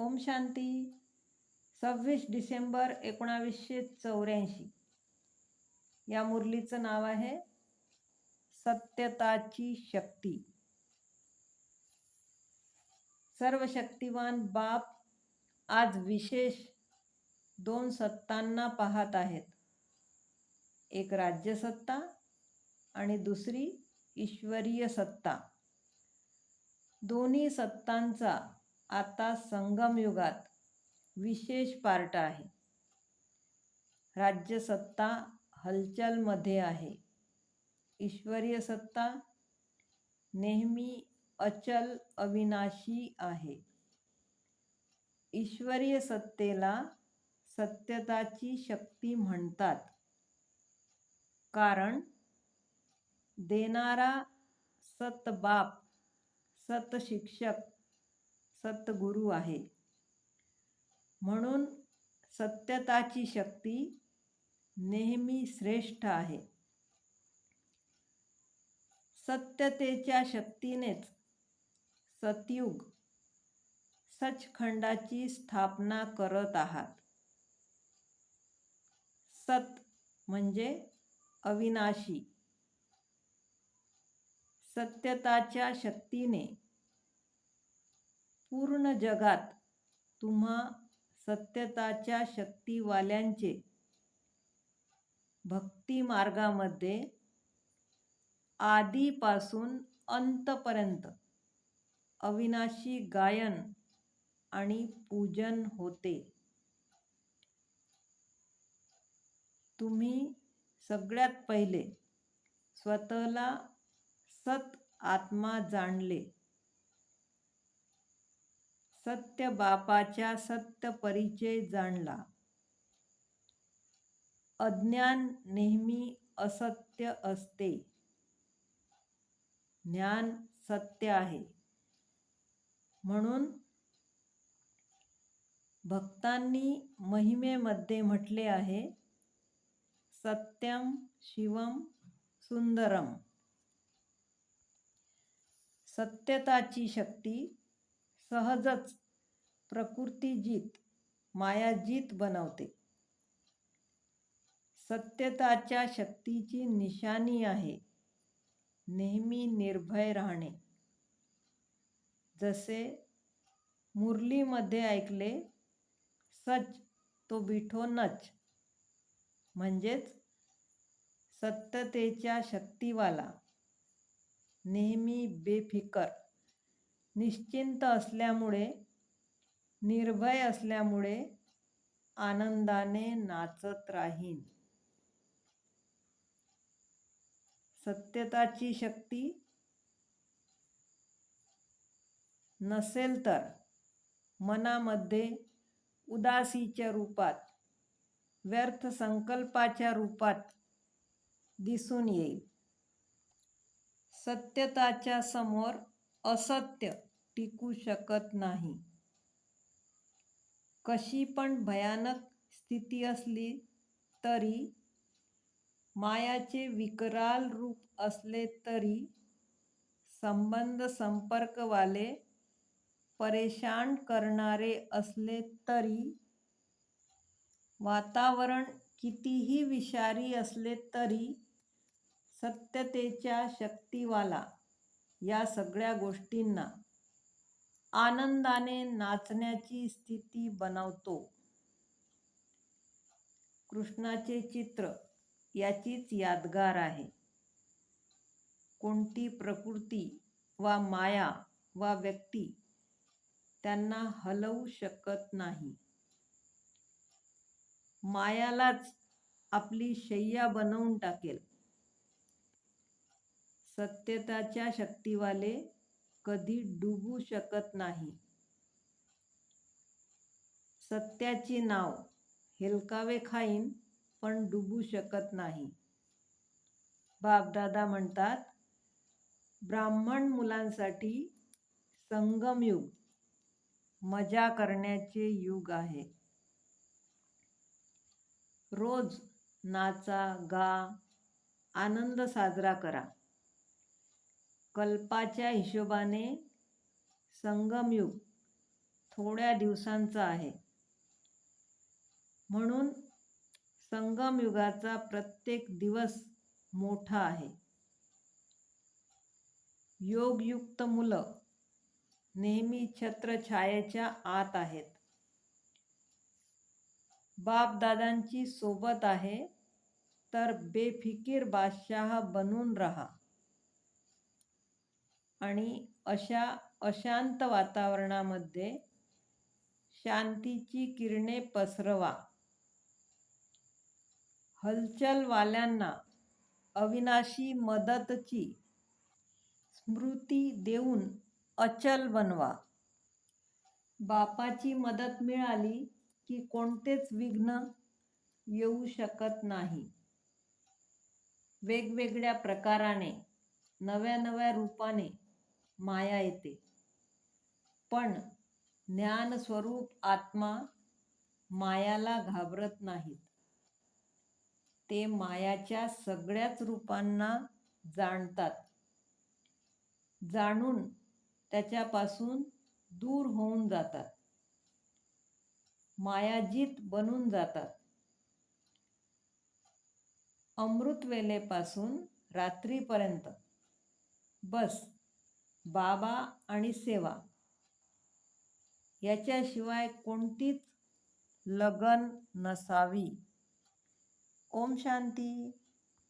ओम शांती. सव्वीस डिसेंबर एकोणावीसशे चौऱ्याऐंशी. या मुरलीचं नाव आहे सत्यताची शक्ती. सर्व शक्तिवान बाप आज विशेष दोन सत्तांना पाहत आहेत. एक राज्यसत्ता आणि दुसरी ईश्वरीय सत्ता. दोन्ही सत्तांचा आता संगमयुगात विशेष पार्ट आहे. राज्यसत्ता हलचलमध्ये आहे. ईश्वरीय सत्ता नेहमी अचल अविनाशी आहे. ईश्वरीय सत्तेला सत्यताची शक्ती म्हणतात. कारण देणारा सतबाप सतशिक्षक सतगुरू आहे. म्हणून सत्यताची शक्ती नेहमी श्रेष्ठ आहे. सत्यतेच्या शक्तीनेच सतयुग सचखंडाची स्थापना करत आहात. सत म्हणजे अविनाशी. सत्यताच्या शक्तीने पूर्ण जगात तुम्हा सत्यताच्या शक्तीवाल्यांचे भक्ती मार्गामध्ये आधीपासून अंतपर्यंत अविनाशी गायन आणि पूजन होते. तुम्ही सगळ्यात पहिले स्वतःला सत आत्मा जाणले. सत्य बापाच्या सत्य परिचय जाणला. अज्ञान नेहमी असत्य असते. ज्ञान सत्य आहे. म्हणून भक्तांनी महिमेमध्ये म्हटले आहे सत्यम शिवम सुंदरम. सत्यताची शक्ती सहजच प्रकृतीजीत मायाजीत बनवते. सत्यताच्या शक्तीची निशाणी आहे. नेहमी निर्भय राहणे. जसे मुरलीमध्ये ऐकले सच तो बिठो नच. म्हणजेच सत्यतेच्या शक्तीवाला. नेहमी बेफिकर निश्चिंत असल्यामुळे निर्भय असल्यामुळे आनंदाने नाचत राहीन. सत्यताची शक्ती नसेल तर मनामध्ये उदासीच्या रूपात व्यर्थ संकल्पाच्या रूपात दिसून येईल. सत्यताच्या समोर असत्य टिकू शकत नाही. कशी पण भयानक स्थिती असली तरी मायाचे विकराल रूप असले तरी संबंध संपर्कवाले परेशान करणारे असले तरी वातावरण कितीही विषारी असले तरी सत्यतेच्या शक्तीवाला या सगळ्या गोष्टींना आनंदाने नाचण्याची स्थिती बनवतो. कृष्णाचे चित्र याचीच यादगार आहे. कोणती प्रकृती वा माया वा व्यक्ती त्यांना हलवू शकत नाही. मायालाच आपली शय्या बनवून टाकेल. सत्यताच्या शक्तीवाले कधी डुबू शकत नाही. सत्याची नाव हेलकावे खाईन पण डुबू शकत नाही. बापदादा म्हणतात ब्राह्मण मुलांसाठी संगमयुग मजा करण्याचे युग आहे. रोज नाचा गा आनंद साजरा करा. कल्पाच्या हिशोबाने संगमयुग थोड्या दिवसांचा आहे. म्हणून संगमयुगाचा प्रत्येक दिवस मोठा आहे. योगयुक्त मुलं नेहमी छत्रछायेच्या आत आहेत. बापदादांची सोबत आहे तर बेफिकीर बादशाह बनून रहा. आणि अशा अशांत वातावरणामध्ये शांतीची किरणे पसरवा. हलचलवाल्यांना अविनाशी मदतची स्मृती देऊन अचल बनवा. बापाची मदत मिळाली की कोणतेच विघ्न येऊ शकत नाही. वेगवेगळ्या प्रकाराने नव्या नव्या रूपाने माया येते. पण ज्ञानस्वरूप आत्मा मायाला घाबरत नाहीत. ते मायाच्या सगळ्याच रूपांना जाणतात. जाणून त्याच्यापासून दूर होऊन जातात. मायाजीत बनून जातात. अमृतवेलेपासून रात्रीपर्यंत. बस. बाबा आणि सेवा. याच्याशिवाय कोणतीच लगन नसावी. ओम शांती.